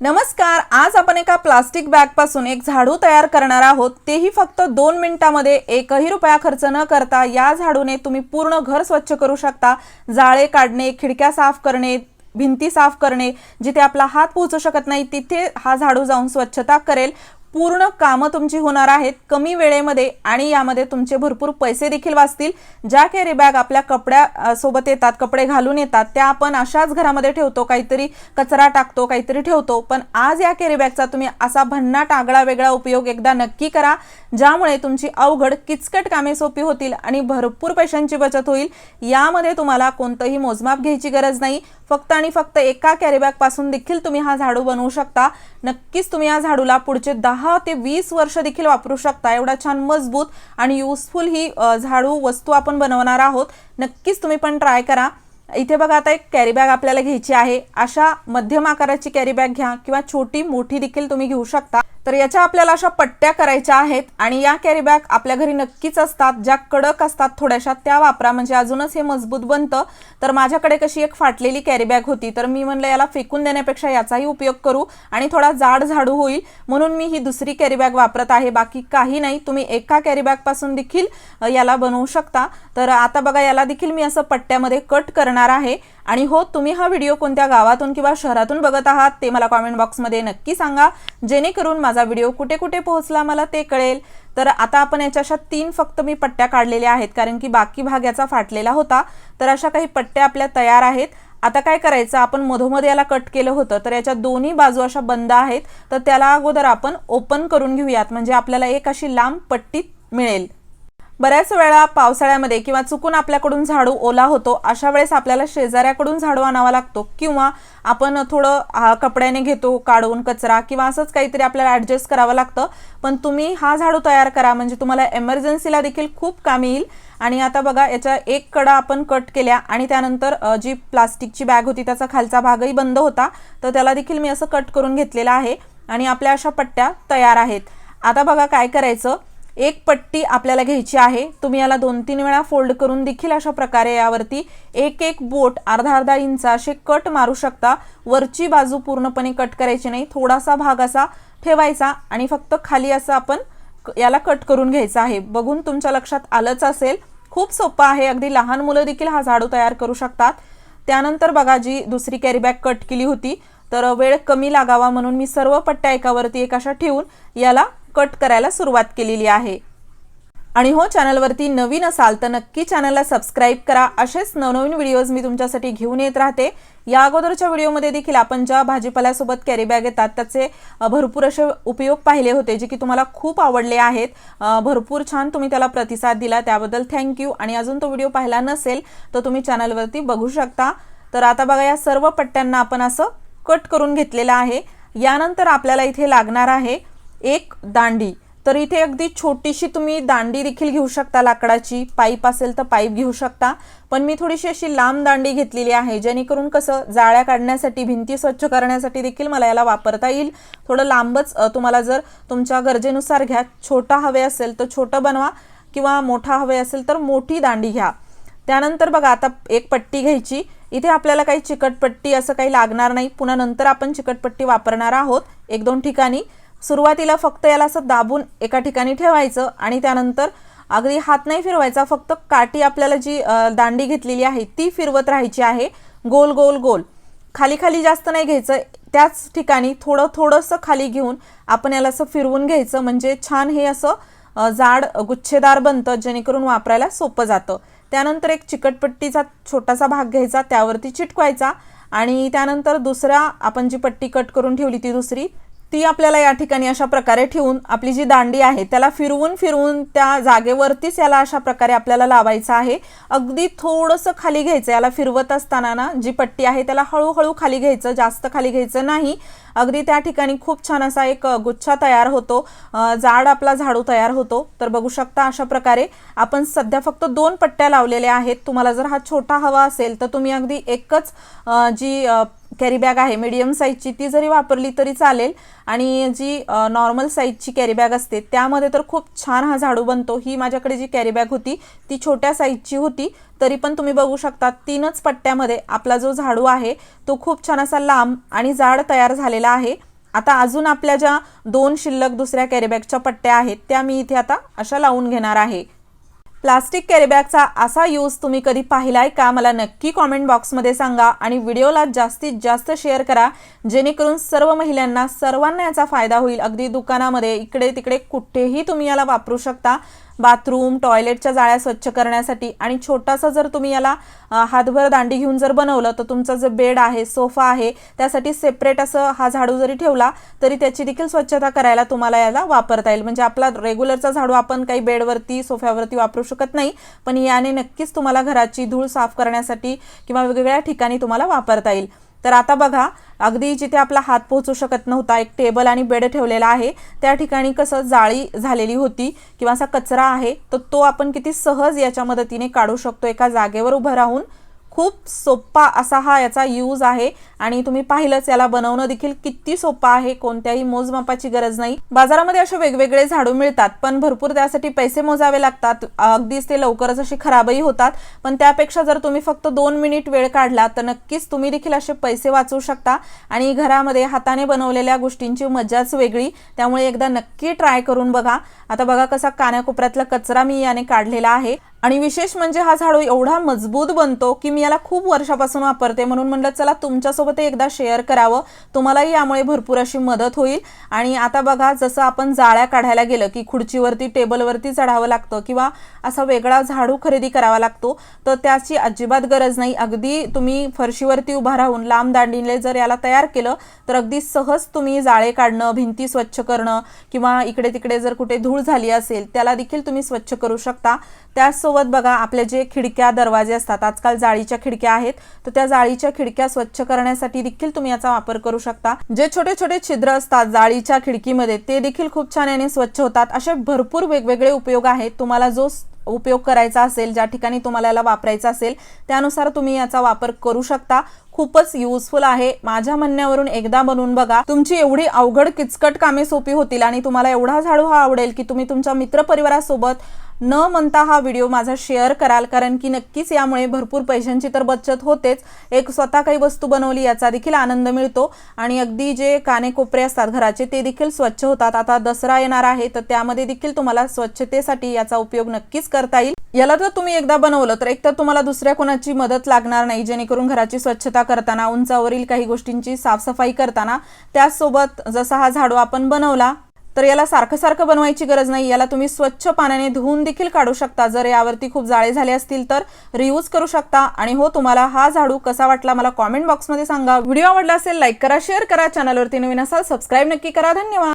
नमस्कार आज आपण एका प्लास्टिक बॅगपासून एक झाडू तयार करणार आहोत. तेही फक्त दोन मिनिटांमध्ये एकही रुपया खर्च न करता या झाडूने तुम्ही पूर्ण घर स्वच्छ करू शकता. जाळे काढणे खिडक्या साफ करणे भिंती साफ करणे जिथे आपला हात पोहोचू शकत नाही तिथे हा झाडू जाऊन स्वच्छता करेल. पूर्ण कामं तुमची होणार आहेत कमी वेळेमध्ये आणि यामध्ये तुमचे भरपूर पैसे देखील वाचतील. ज्या कॅरी बॅग आपल्या कपड्या सोबत येतात कपडे घालून येतात त्या आपण अशाच घरामध्ये ठेवतो काहीतरी कचरा टाकतो काहीतरी ठेवतो. पण आज या कॅरी बॅगचा तुम्ही असा भन्नाट आगळा वेगळा उपयोग एकदा नक्की करा ज्यामुळे तुमची अवघड किचकट कामे सोपी होतील आणि भरपूर पैशांची बचत होईल. यामध्ये तुम्हाला कोणतंही मोजमाप घ्यायची गरज नाही. फक्त आणि फक्त एका कॅरीबॅगपासून देखील तुम्ही हा झाडू बनवू शकता. नक्कीच तुम्ही या झाडूला पुढचे दहा ते वीस वर्ष देखील वापरू शकता. एवढा छान मजबूत आणि युजफुल ही झाडू वस्तू आपण बनवणार आहोत. नक्कीच तुम्ही पण ट्राय करा. इथे बघा आता एक कॅरी बॅग आपल्याला घ्यायची आहे. अशा मध्यम आकाराची कॅरी बॅग घ्या किंवा छोटी मोठी देखील तुम्ही घेऊ शकता. तर याच्या आपल्याला अशा पट्ट्या करायच्या आहेत आणि या कॅरीबॅग आपल्या घरी नक्कीच असतात. ज्या कडक असतात थोड्याशा त्या वापरा. म्हणजे अजूनच हे मजबूत बनतं. तर माझ्याकडे कशी एक फाटलेली कॅरीबॅग होती तर मी म्हणलं याला फेकून देण्यापेक्षा याचाही उपयोग करू आणि थोडा जाड झाडू होईल. म्हणून मी ही दुसरी कॅरीबॅग वापरत आहे. बाकी काही नाही. तुम्ही एका कॅरीबॅगपासून देखील याला बनवू शकता. तर आता बघा याला देखील मी असं पट्ट्यामध्ये कट करणार आहे. आणि हो तुम्ही हा व्हिडिओ कोणत्या गावातून किंवा शहरातून बघत आहात ते मला कॉमेंट बॉक्समध्ये नक्की सांगा. जेणेकरून माझा व्हिडिओ कुठे कुठे पोहोचला मला ते कळेल. तर आता आपण याच्या अशा तीन फक्त मी पट्ट्या काढलेल्या आहेत कारण की बाकी भाग याचा फाटलेला होता. तर अशा काही पट्ट्या आपल्या तयार आहेत. आता काय करायचं आपण मधोमध याला कट केलं होतं तर याच्या दोन्ही बाजू अशा बंद आहेत. तर त्याला अगोदर आपण ओपन करून घेऊयात म्हणजे आपल्याला एक अशी लांब पट्टी मिळेल. बऱ्याच वेळा पावसाळ्यामध्ये किंवा चुकून आपल्याकडून झाडू ओला होतो अशा वेळेस आपल्याला शेजाऱ्याकडून झाडू आणावा लागतो किंवा आपण थोडं कपड्याने घेतो काढून कचरा किंवा असंच काहीतरी आपल्याला ॲडजस्ट करावं लागतं. पण तुम्ही हा झाडू तयार करा म्हणजे तुम्हाला एमर्जन्सीला देखील खूप कामी येईल. आणि आता बघा याच्या एक कडा आपण कट केल्या आणि त्यानंतर जी प्लास्टिकची बॅग होती त्याचा खालचा भागही बंद होता. तर त्याला देखील मी असं कट करून घेतलेलं आहे. आणि आपल्या अशा पट्ट्या तयार आहेत. आता बघा काय करायचं? एक पट्टी आपल्याला घ्यायची आहे. तुम्ही याला दोन तीन वेळा फोल्ड करून देखील अशा प्रकारे यावरती एक एक बोट अर्धा अर्धा इंच असे कट मारू शकता. वरची बाजू पूर्णपणे कट करायची नाही. थोडासा भाग असा ठेवायचा आणि फक्त खाली असं आपण याला कट करून घ्यायचं आहे. बघून तुमच्या लक्षात आलंच असेल. खूप सोपं आहे. अगदी लहान मुलं देखील हा झाडू तयार करू शकतात. त्यानंतर बघा जी दुसरी कॅरीबॅग कट केली होती तर वेळ कमी लागावा म्हणून मी सर्व पट्ट्या एकावरती एक अशा ठेवून याला कट करायला सुरुवात केलेली आहे. आणि हो चॅनलवरती नवीन असाल तर नक्की चॅनलला सबस्क्राईब करा. असेच नवनवीन व्हिडिओज मी तुमच्यासाठी घेऊन येत राहते. या अगोदरच्या व्हिडिओमध्ये देखील आपण ज्या भाजीपाल्यासोबत कॅरी बॅग येतात त्याचे भरपूर असे उपयोग पाहिले होते जे की तुम्हाला खूप आवडले आहेत. भरपूर छान तुम्ही त्याला प्रतिसाद दिला त्याबद्दल थँक्यू आणि अजून तो व्हिडिओ पाहिला नसेल तर तुम्ही चॅनलवरती बघू शकता. तर आता बघा या सर्व पट्ट्यांना आपण असं कट करून घेतलेलं आहे. यानंतर आपल्याला इथे लागणार आहे एक दांडी. तर इथे अगदी छोटीशी तुम्ही दांडी देखील घेऊ शकता लाकडाची. पाईप असेल तर पाईप घेऊ शकता. पण मी थोडीशी अशी लांब दांडी घेतलेली आहे जेणेकरून कसं जाळ्या काढण्यासाठी भिंती स्वच्छ करण्यासाठी देखील मला याला वापरता येईल. थोडं लांबच तुम्हाला जर तुमच्या गरजेनुसार घ्या छोटा हवे असेल तर छोटं बनवा किंवा मोठा हवे असेल तर मोठी दांडी घ्या. त्यानंतर बघा आता एक पट्टी घ्यायची. इथे आपल्याला काही चिकटपट्टी असं काही लागणार नाही. पुन्हा नंतर आपण चिकटपट्टी वापरणार आहोत एक दोन ठिकाणी. सुरुवातीला फक्त याला असं दाबून एका ठिकाणी ठेवायचं आणि त्यानंतर अगदी हात नाही फिरवायचा फक्त काठी आपल्याला जी दांडी घेतलेली आहे ती फिरवत राहायची आहे. गोल गोल गोल. खाली खाली जास्त नाही घ्यायचं. त्याच ठिकाणी थोडं थोडंसं खाली घेऊन आपण याला असं फिरवून घ्यायचं. म्हणजे छान हे असं जाड गुच्छेदार बनतं जेणेकरून वापरायला सोपं जातं. त्यानंतर एक चिकटपट्टीचा छोटासा भाग घ्यायचा त्यावरती चिटकवायचा आणि त्यानंतर दुसरा आपण जी पट्टी कट करून ठेवली ती दुसरी ती आपल्याला या ठिकाणी अशा प्रकारे ठेवून आपली जी दांडी आहे त्याला फिरवून फिरवून त्या जागेवरतीच याला अशा प्रकारे आपल्याला लावायचं आहे. अगदी थोडंसं खाली घ्यायचं याला फिरवत असताना ना जी पट्टी आहे त्याला हळूहळू खाली घ्यायचं जास्त खाली घ्यायचं नाही. अगदी त्या ठिकाणी खूप छान असा एक गुच्छा तयार होतो. जाड आपला झाडू तयार होतो. तर बघू शकता अशा प्रकारे आपण सध्या फक्त दोन पट्ट्या लावलेल्या आहेत. तुम्हाला जर हा छोटा हवा असेल तर तुम्ही अगदी एकच जी कॅरी बॅग आहे मीडियम साईजची ती जरी वापरली तरी चालेल. आणि जी नॉर्मल साईजची कॅरी बॅग असते त्यामध्ये तर खूप छान हा झाडू बनतो. ही माझ्याकडे जी कॅरी बॅग होती ती छोट्या साईजची होती. तरी पण तुम्ही बघू शकता तीनच पट्ट्यामध्ये आपला जो झाडू आहे तो खूप छान असा लांब आणि जाड तयार झालेला आहे. आता अजून आपल्या ज्या दोन शिल्लक दुसऱ्या कॅरीबॅगच्या पट्ट्या आहेत त्या मी इथे आता अशा लावून घेणार आहे. प्लास्टिक कॅरीबॅगचा असा यूज तुम्ही कधी पाहिलाय का? मला नक्की कॉमेंट बॉक्समध्ये सांगा आणि व्हिडिओला जास्तीत जास्त शेअर करा जेणेकरून सर्व महिलांना सर्वांना याचा फायदा होईल. अगदी दुकानामध्ये इकडे तिकडे कुठेही तुम्ही याला वापरू शकता. बाथरूम टॉयलेटच्या जाळ्या स्वच्छ करण्यासाठी आणि छोटासा जर तुम्ही याला हातभर दांडी घेऊन जर बनवलं तर तुमचा जो बेड आहे सोफा आहे त्यासाठी सेपरेट असं हा झाडू जरी ठेवला तरी त्याची देखील स्वच्छता करायला तुम्हाला याला वापरता येईल. म्हणजे आपला रेग्युलरचा झाडू आपण काही बेडवरती सोफ्यावरती वापरू शकत नाही पण याने नक्कीच तुम्हाला घराची धूळ साफ करण्यासाठी किंवा वेगवेगळ्या ठिकाणी तुम्हाला वापरता येईल. तर आता बघा अगदी जिथे आपला हात पोहोचू शकत नव्हता एक टेबल आणि बेड ठेवलेला आहे त्या ठिकाणी कसं जाळी झालेली होती किंवा असा कचरा आहे तर तो आपण किती सहज याच्या मदतीने काढू शकतो एका जागेवर उभं राहून? खूप सोप्पा असा हा याचा यूज आहे. आणि तुम्ही पाहिलंच याला बनवणं देखील किती सोपा आहे कोणत्याही मोजमापाची गरज नाही. बाजारामध्ये असे वेगवेगळे झाडू मिळतात पण भरपूर त्यासाठी पैसे मोजावे लागतात. अगदीच ते लवकरच असे खराबही होतात. पण त्यापेक्षा जर तुम्ही फक्त दोन मिनिट वेळ काढला तर नक्कीच तुम्ही देखील असे पैसे वाचवू शकता. आणि घरामध्ये हाताने बनवलेल्या गोष्टींची मजाच वेगळी. त्यामुळे एकदा नक्की ट्राय करून बघा. आता बघा कसा कानाकोपऱ्यातला कचरा मी याने काढलेला आहे. आणि विशेष म्हणजे हा झाडू एवढा मजबूत बनतो की मी याला खूप वर्षापासून वापरते. म्हणून म्हणलं चला तुमच्यासोबत एकदा शेअर करावं. तुम्हालाही यामुळे भरपूर अशी मदत होईल. आणि आता बघा जसं आपण जाळ्या काढायला गेलं की खुर्चीवरती टेबलवरती चढावं लागतं किंवा असा वेगळा झाडू खरेदी करावा लागतो तर त्याची अजिबात गरज नाही. अगदी तुम्ही फरशीवरती उभा राहून लांब दांडीने जर याला तयार केलं तर अगदी सहज तुम्ही जाळे काढणं भिंती स्वच्छ करणं किंवा इकडे तिकडे जर कुठे धूळ झाली असेल त्याला देखील तुम्ही स्वच्छ करू शकता. त्याचसोबत बघा आपले जे खिडक्या दरवाजे असतात आजकाल जाळीच्या खिडक्या आहेत तर त्या जाळीच्या खिडक्या स्वच्छ करण्यासाठी देखील तुम्ही याचा वापर करू शकता. जे छोटे छोटे छिद्र असतात जाळीच्या खिडकीमध्ये ते देखील खूप छान याने स्वच्छ होतात. असे भरपूर वेगवेगळे उपयोग आहेत. तुम्हाला जो उपयोग करायचा असेल ज्या ठिकाणी तुम्हाला याला वापरायचा असेल त्यानुसार तुम्ही याचा वापर करू शकता. खूपच युजफुल आहे. माझ्या म्हणण्यावरून एकदा बनवून बघा. तुमची एवढी अवघड किचकट कामे सोपी होतील आणि तुम्हाला एवढा झाडू हा आवडेल की तुम्ही तुमच्या मित्रपरिवारासोबत न म्हणता हा व्हिडिओ माझा शेअर कराल कारण की नक्कीच यामुळे भरपूर पैशांची तर बचत होतेच. एक स्वतः काही वस्तू बनवली याचा देखील आनंद मिळतो. आणि अगदी जे काने कोपरे असतात घराचे ते देखील स्वच्छ होतात. आता दसरा येणार आहे तर त्यामध्ये देखील तुम्हाला स्वच्छतेसाठी याचा उपयोग नक्कीच करता येईल. याला जर तुम्ही एकदा बनवलं तर एकतर तुम्हाला दुसऱ्या कोणाची मदत लागणार नाही जेणेकरून घराची स्वच्छता करताना उंचावरील काही गोष्टींची साफसफाई करताना त्याचसोबत जसा हा झाडू आपण बनवला तर याला सारखं सारखं बनवायची गरज नाही. याला तुम्ही स्वच्छ पाण्याने धुवून देखील काढू शकता. जर यावरती खूप जाळे झाले असतील तर रियूज करू शकता. आणि हो तुम्हाला हा झाडू कसा वाटला मला कॉमेंट बॉक्समध्ये सांगा. व्हिडिओ आवडला असेल लाईक करा शेअर करा. चॅनलवरती नवीन असाल सबस्क्राईब नक्की करा. धन्यवाद.